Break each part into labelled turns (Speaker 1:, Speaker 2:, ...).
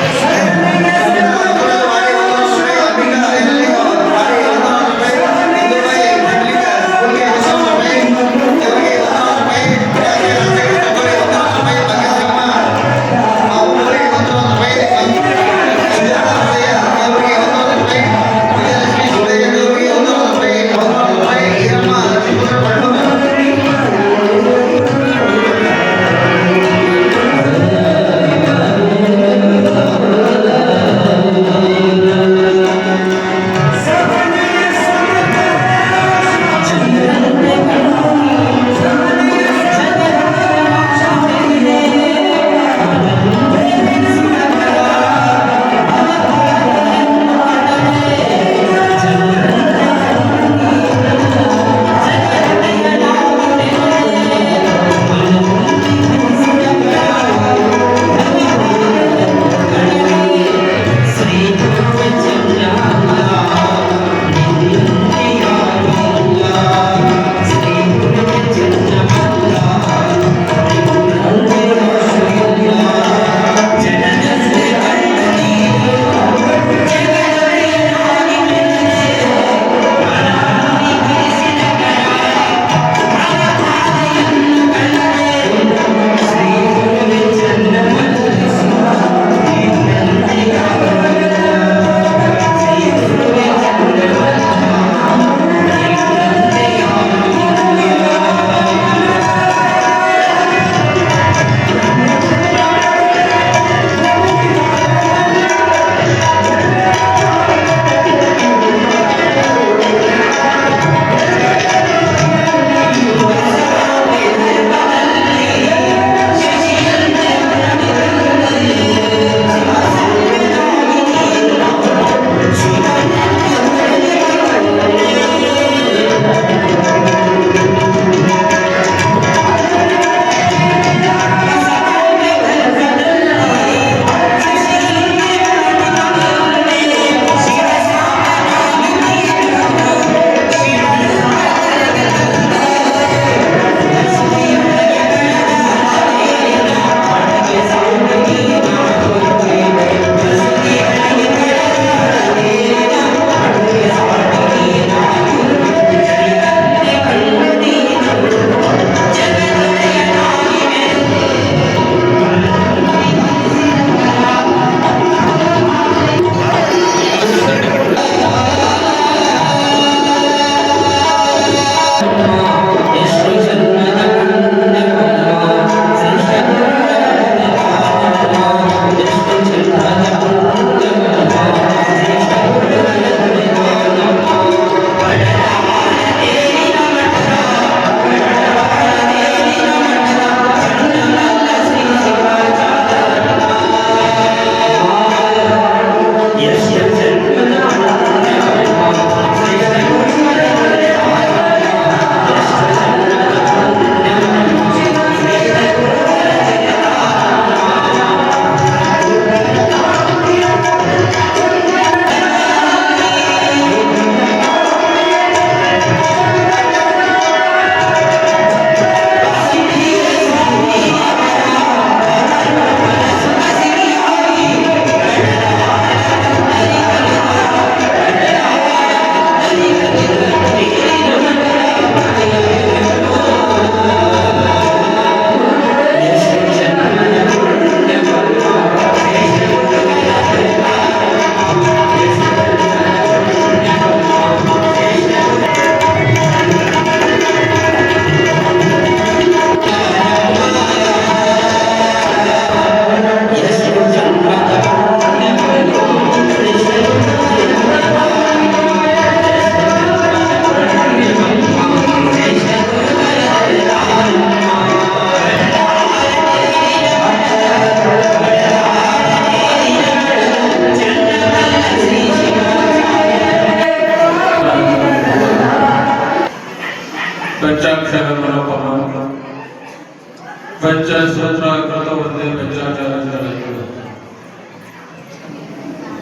Speaker 1: ですね。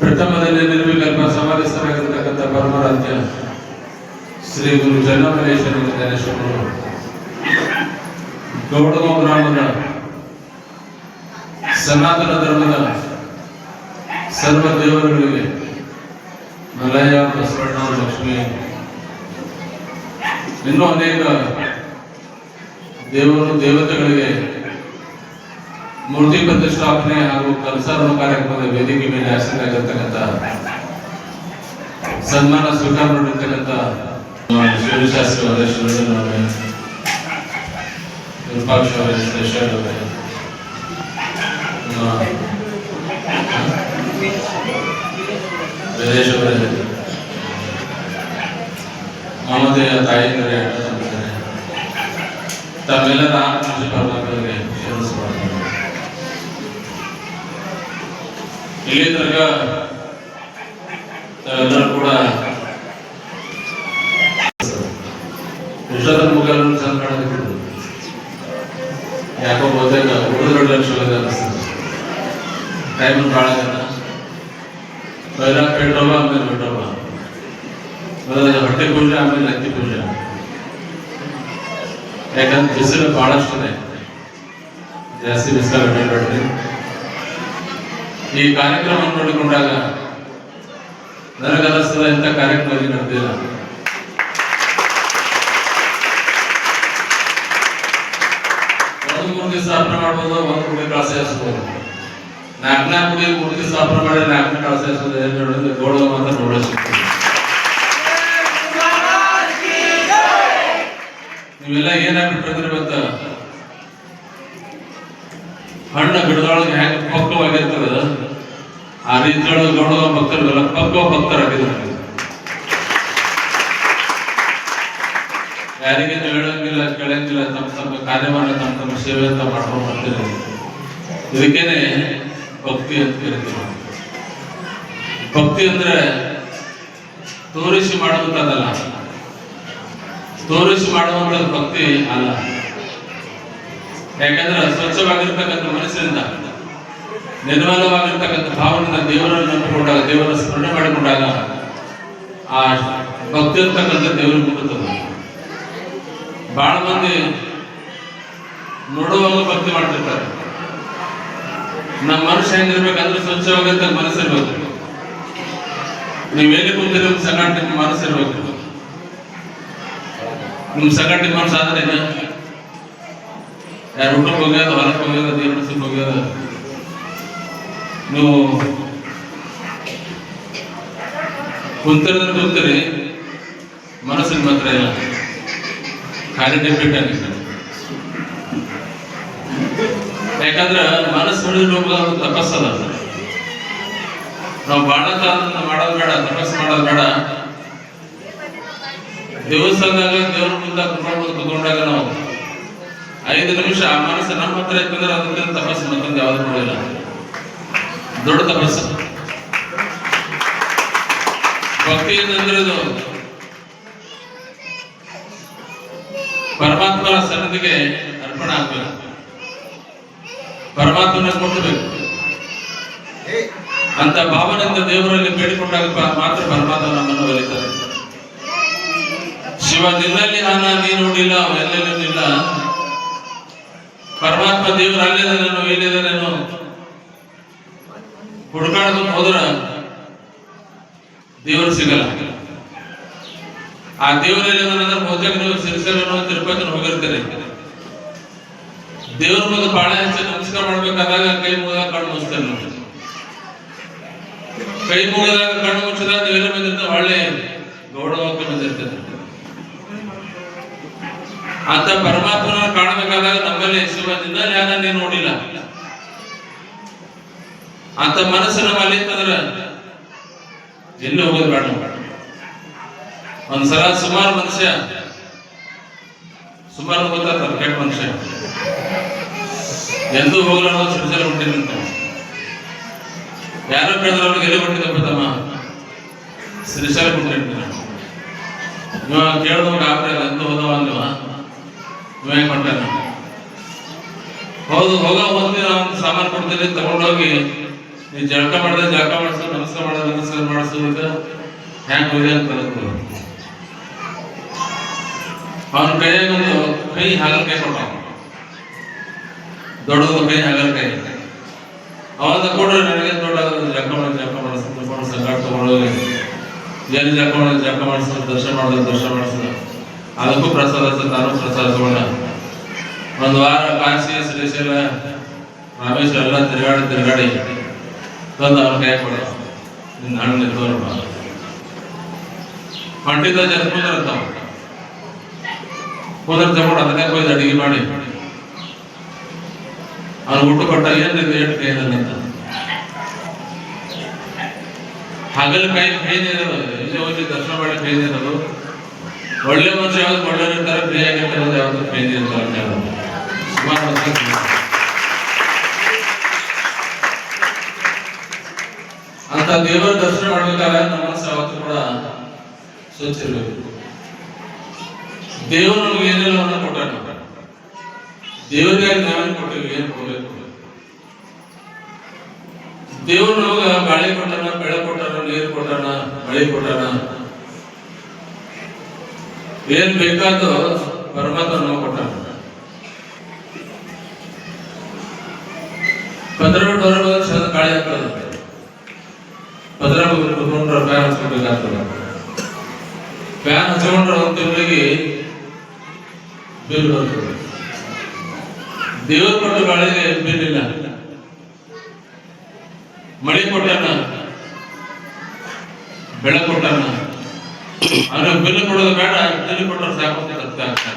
Speaker 1: ಪ್ರಥಮದಲ್ಲಿ ನಿರ್ವಿಕಲ್ಪ ಸಮಾಧಿಸ್ಥರಾಗಿರ್ತಕ್ಕಂಥ ಪರಮರಾಜ್ಯ ಶ್ರೀ ಗುರು ಜನಮಲೇಶ್ವರ ಜ್ಞಾನೇಶ್ವರರು ಗೌಡಮ ಗ್ರಾಮದ ಸನಾತನ ಧರ್ಮದ
Speaker 2: ಸರ್ವ ದೇವರುಗಳಿಗೆ ಮಲಯ ಬಸವಣ್ಣ ಲಕ್ಷ್ಮಿ. ಇನ್ನೂ ಅನೇಕ ದೇವರು, ದೇವತೆಗಳಿಗೆ ಮೂರ್ತಿ ಪ್ರತಿಷ್ಠಾಪನೆ ಹಾಗೂ ಕಲಸಾರ್ವ ಕಾರ್ಯಕ್ರಮದ ವೇದಿಕೆ ಮೇಲೆ ಆಸಕ್ತರಾಗಿರ್ತಕ್ಕಂಥ ಸನ್ಮಾನ ಸ್ವೀಕಾರ ಮಾಡಿರ್ತಕ್ಕಂಥ ಶಿವಶಾಸ್ತ್ರಿ ಅವರೇ ಶಿವಣ್ಣನ್ ಅವರೇ ವಿರೂಪಾಕ್ಷ ಅವರೇ ಶೇಷರ್ ಅವರೇ ನಮ್ಮ ವಿದೇಶ ಅವರೇ ಮಮತೆಯ ತಾಯಿಯಂದರೆ ಅಣ್ಣ ತಮ್ಮಂದಿರೇ, ತಮ್ಮೆಲ್ಲರ ಆತ್ಮೀಯ ಪರಮಾತ್ಮರಿಗೆ ಇಲ್ಲಿ ತನಕ ತಾವೆಲ್ಲರೂ ಕೂಡ ಎಷ್ಟೊತ್ತರ ಮುಖಗಳನ್ನು ಚಂದ ಕಾಣಕತ್ತಿದ್ರು ಯಾಕೋ ಬಹುತೇಕ ಹುಡುಗರು ಲಕ್ಷ ಅನಿಸ್ತದೆ ಟೈಮ್ ಭಾಳ ಆಗತ್ತ ಪೈಲ ಪೆಟ್ರೋಲ್ ಆಮೇಲೆ ಪೆಟ್ರೋಲ್ ಮೊದಲ ಹೊಟ್ಟೆ ಪೂಜೆ ಆಮೇಲೆ ಅಕ್ಕಿ ಪೂಜೆ ಯಾಕಂದ್ರೆ ಬಿಸಿಲು ಬಹಳಷ್ಟು ಇದೆ ಜಾಸ್ತಿ ಬಿಸಿಲು ಬೇಡ್ರಿ ಈ ಕಾರ್ಯಕ್ರಮ ನೋಡಿಕೊಂಡಾಗ ನನಗನ್ನಿಸ್ತದ ಇಂಥ ಕಾರ್ಯಕ್ರಮ ನಡೆದಿಲ್ಲ ಒಂದು ಮೂರು ದಿವಸ ಸ್ಥಾಪನೆ ಮಾಡ್ಬೋದು ಒಂದು ಕುಡಿ ಕಳಸ ಎಸ್ಬೋದು ನಾಲ್ಕನೇ ಕುಡಿ ಮೂರು ದಿವಸ ಸ್ಥಾಪನೆ ಮಾಡಿ ನಾಲ್ಕನೇ ಕಳಸ ಎಸ್ಬೋದು ಏನು ನೋಡಿದ್ರೆ ಗೋಳ ಮಾತ್ರ ನೋಡಿಸ್ಬೇಕು ನೀವೆಲ್ಲ ಏನಾಗ್ಬಿಟ್ರೆ ಇವತ್ತ ಹಣ್ಣು ಗಿಡದೊಳಗೆ ಹೆಂಗ್ ಪಕ್ವವಾಗಿರ್ತದ ಆ ರೀತಿಯೊಳಗೆ ಭಕ್ತರು ಭಕ್ತರಿಗೆಲ್ಲ ಪಕ್ವ ಭಕ್ತರಾಗಿದ್ದಾರೆ ಯಾರಿಗೆ ಹೇಳಂಗಿಲ್ಲ, ಕೇಳಂಗಿಲ್ಲ, ತಮ್ಮ ತಮ್ಮ ಕಾರ್ಯವನ್ನ ತಮ್ಮ ತಮ್ಮ ಸೇವೆ ಅಂತ ಮಾಡ್ಕೊಂಡು ಬರ್ತೀರಿ. ಇದಕ್ಕೇನೆ ಭಕ್ತಿ ಅಂತ ಕರಿತೀವಿ. ಭಕ್ತಿ ಅಂದ್ರೆ ತೋರಿಸಿ ಮಾಡುವಂಥದ್ದಲ್ಲ. ತೋರಿಸಿ ಮಾಡುವಂತ ಭಕ್ತಿ ಅಲ್ಲ. ಯಾಕಂದ್ರೆ ಸ್ವಚ್ಛವಾಗಿರ್ತಕ್ಕಂಥ ಮನಸ್ಸಿನಿಂದ ನಿರ್ಮಲವಾಗಿರ್ತಕ್ಕಂಥ ಭಾವನೆಯಿಂದ ದೇವರನ್ನು ನಂಬಿಕೊಂಡಾಗ ದೇವರ ಸ್ಮರಣೆ ಮಾಡಿಕೊಂಡಾಗ ಆ ಭಕ್ತಿ ಇರ್ತಕ್ಕಂಥ ದೇವರು ಮುಗುತ್ತದೆ ಬಹಳ ಮಂದಿ ನೋಡುವಾಗ ಭಕ್ತಿ ಮಾಡ್ತಿರ್ತಾರೆ. ನಮ್ಮ ಮನುಷ್ಯ ಹೆಂಗಿರ್ಬೇಕಂದ್ರೆ ಸ್ವಚ್ಛವಾಗಿರ್ತ ಮನಸ್ಸಿರ್ಬೇಕು ನೀವು ಎಲ್ಲಿ ಕುಂತಿರೋ ಸಂಘಟನೆ ನಿಮ್ಮ ಮನಸ್ಸಿರ್ಬೇಕು ನಿಮ್ಮ ಸಂಘಟನೆ ಮನಸ್ಸಾದ್ರೆ? ಯಾರು ಊಟಕ್ಕೆ ಹೋಗ್ಯದ ಹೊರಕ್ಕೆ ಹೋಗ್ಯದ ದೇವ್ರ ಹೋಗ್ಯದ ನೀವು ಕುಂತಿರೋದ್ರೆ ಕುಂತೀರಿ ಮನಸ್ಸಿನ ಮಾತ್ರ ಇಲ್ಲ. ಖಾಲಿ ಡೆಪ್ಯೂಟ್ ಆಗಿದೆ ಯಾಕಂದ್ರೆ ಮನಸ್ಸು ಹಿಡಿದು ಒಂದು ತಪಸ್ಸದ ನಾವು ಬಾಳ ಮಾಡೋದು ಬೇಡ ತಪಸ್ ಮಾಡೋದು ಬೇಡ. ದೇವಸ್ಥಾನದಾಗ ದೇವ್ರ ಮುಂದೆ ಕುತ್ಕೊಂಡು ಕುತ್ಕೊಂಡಾಗ ನಾವು ಐದು ನಿಮಿಷ ಆ ಮನಸ್ಸು ನಮ್ಮ ಹತ್ರ ಇತ್ತಂದ್ರೆ ಅದಕ್ಕಿಂತ ತಪಸ್ಸು ಮತ್ತೊಂದು ಯಾವ್ದು ಮಾಡಿಲ್ಲ ದೊಡ್ಡ ತಪಸ್ಸು ಭಕ್ತಿ ಇದು. ಪರಮಾತ್ಮನ ಸನ್ನಿಧಿಗೆ ಅರ್ಪಣ ಆಗ್ಬೇಕು. ಪರಮಾತ್ಮನ ಕೊಟ್ಟಬೇಕು. ಅಂತ ಭಾವನೆಯಿಂದ ದೇವರಲ್ಲಿ ಬೇಡಿಕೊಂಡಾಗ ಮಾತ್ರ ಪರಮಾತ್ಮ ನಮ್ಮನ್ನು ಒಲಿತಾರೆ ಶಿವ, ನಿನ್ನಲ್ಲಿ ನಾನು ನೀ ನೋಡಿಲ್ಲ ಎಲ್ಲೆಲ್ಲೂ ಇಲ್ಲ. ಪರಮಾತ್ಮ ದೇವರು ಅಲ್ಲಿದ್ದಾನೇನೋ ಎಲ್ಲಿದ್ದಾನೇನೋ ಹುಡುಕಾಡ್ಕೊಂಡು ಹೋದ್ರ ದೇವರು ಸಿಗಲ್ಲ. ಆ ದೇವರು ಎಲ್ಲಿದ್ದಾನಂದ್ರೆ ಬಹುತೇಕ ದೇವರು ಸಿರಿಸಲು ತಿರುಪತಿ ಹೋಗಿರ್ತಾರೆ. ದೇವ್ರ ಮುಂದೆ ಬಹಳ ಹೆಚ್ಚು ನಮಸ್ಕಾರ ಮಾಡ್ಬೇಕಾದಾಗ ಕೈ ಮುಗಿದಾಗ ಕಣ್ಣು ಮುಚ್ತಾರೆ ಕೈ ಮುಗಿದಾಗ ಕಣ್ಣು ಮುಚ್ಚಿದಾಗ ದೇವರ ಬಂದಿರ್ತಾರೆ ಒಳ್ಳೆ ಗೌರವಕ್ಕೆ ಬಂದಿರ್ತಾರೆ ಅಂತ ಪರಮಾತ್ಮನ ಕಾಣಬೇಕಾದಾಗ ನಮ್ಮಲ್ಲಿ ಶಿವ ನಿನ್ನ ಯಾರ ನೀನು ನೋಡಿಲ್ಲ. ಅಂತ ಮನಸ್ಸು ನಮ್ಮಲ್ಲಿ ಇತ್ತಂದ್ರೆ ಎಲ್ಲಿ ಹೋಗೋದು ಬೇಡ ಒಂದ್ಸಲ ಸುಮಾರು ಮನುಷ್ಯ, ಸುಮಾರು ಗೊತ್ತಾಗ್ತಾರೆ ಕೆಟ್ಟ ಮನುಷ್ಯ. ಎಂದೂ ಹೋಗಲಾರ ಸೃಜನ ಹುಟ್ಟಿದಂತ ಯಾರೋ ಕೇಳಿದ್ರೆ ಅವ್ರಿಗೆ ಎಲ್ಲಿ ಹುಟ್ಟಿದಪ್ಪ ತಮ್ಮ ಶ್ರೀಶಾಲ ಹುಟ್ಟಿರ್ತೀನಿ ಇವ ಕೇಳಿದವಾಗ ಆಗ್ತಾ ಎಂದು ಹೋದವ ಅಂದವ ಇವ ಹೆಂಗ್ ಹೊಂಟಾನ ಹೌದು, ಹೋಗೋ ಒಂದು ಸಾಮಾನು ಕೊಡ್ತೀನಿ, ತಗೊಂಡೋಗಿ ನೀ ಜಳಕ ಮಾಡಿದ್ರೆ ಜಳಕ ಮಾಡಿಸು ನಮಸ್ಕಾರ ಮಾಡಿದ್ರೆ ನಮಸ್ಕಾರ ಮಾಡಿಸು ಅಂತ ಹ್ಯಾಂಗ್ ಹೋದೆ ಅಂತ ಬರುತ್ತೆ ಅವನ ಕೈಯಾಗ ಒಂದು ಕೈ ಹಾಗಲಕಾಯಿ ಕೊಟ್ಟ ದೊಡ್ಡದು ಕೈ ಹಾಗಲಕಾಯಿ ಅವಾಗ ಕೊಡ್ರಿ ನನಗೆ ದೊಡ್ಡ ಜಳಕ ಮಾಡಿ, ಜಳಕ ಏನು ಜಳಕ ಮಾಡಿ, ಜಳಕ ಮಾಡಿಸೋದು ದರ್ಶನ ಮಾಡಿದ್ರೆ ದರ್ಶನ ಮಾಡಿಸಿದ ಅದಕ್ಕೂ ಪ್ರಸಾದ ಅಂತ ನಾನು ಪ್ರಸಾದ ತಗೊಂಡ. ಒಂದು ವಾರ ಕಾಶಿ, ಶ್ರೀಶೈಲ, ರಾಮೇಶ್ವರ ಎಲ್ಲ ತಿರುಗಾಡಿ ತಿರುಗಾಡಿ. ತಂದು ಅವ್ರ ಕೈ ಕೊಡ? ನಿನ್ನ ಹಣ್ಣು ನಿಂತವ್ರಪ್ಪ ಪಂಡಿತ ಜನ ಕುಂದಿರ್ತಾವ ಕುಂದಿರ್ತ ಕೂಡ ಅದಕ್ಕೆ ಹೋಯ್ದು ಅಡಿಗೆ ಮಾಡಿ. ಅವ್ನು ಊಟ ಕೊಟ್ಟ ಏನು ಏನು ಏಟ್ ಕೈ ಅಂತ. ಹಗಲು ಕೈ ಕೈ ಇರೋದು ಇಲ್ಲಿ ಹೋಗಿ ದರ್ಶನ ಮಾಡಿ ಕೈ ಇರೋದು ಒಳ್ಳೆ ಮನುಷ್ಯ ಯಾವ್ದು ಒಳ್ಳೆ ಇರ್ತಾರೆ ಫ್ರೀ ಆಗಿರ್ತಾರೆ ಯಾವ್ದು ಕೈ ಇರ್ತಾರೆ ಅಂತ ಹೇಳೋದು ದೇವರ ದರ್ಶನ ಮಾಡ್ಬೇಕಾದ್ರೆ ನಮ್ಮ ಮನಸ್ಸು ಕೂಡ ಸ್ವಚ್ಛ ಇರಬೇಕು ದೇವರು ನಮ್ಗೆ ಏನೆಲ್ಲವನ್ನ ಕೊಟ್ಟಾನ, ದೇವರಿಗಾಗಿ ನಾವೇನು ಕೊಟ್ಟಿವಿ ಏನು ಕೊಡಬೇಕು? ದೇವರು ನಮಗ ಗಾಳಿ ಕೊಟ್ಟಾನ, ಬೆಳೆ ಕೊಟ್ಟಾನ, ನೀರು ಕೊಟ್ಟಾನ, ಮಳೆ ಕೊಟ್ಟಾನ? ಏನ್ ಬೇಕಾದ ಪರಮಾತ್ಮ ನಮಗೆ ಕೊಟ್ಟಾನ. ಪದ್ರ ಗಾಳಿ ಹಾಕೋದು ಪದ್ರ ಕುತ್ಕೊಂಡ್ರೆ ಫ್ಯಾನ್ ಹಚ್ಕೋಬೇಕಾಗ್ತದೆ ಫ್ಯಾನ್ ಹಚ್ಕೊಂಡ್ರೆ ಒಂದು ತಿಂಗಳಿಗೆ ಬಿಲ್ ಬರ್ತದೆ ದೇವ್ರ ಕೊಟ್ಟ ಗಾಳಿಗೆ ಬಿಲ್ ಮಳೆ ಕೊಟ್ಟಾನ ಬೆಳೆ ಕೊಟ್ಟಾನ ಆದ್ರೆ ಬಿಲ್ ಕೊಡೋದು ಬೇಡ ಬಿಲ್ ಕೊಟ್ಟರೆ ಸಾಕು ಅಂತ ಅರ್ಥ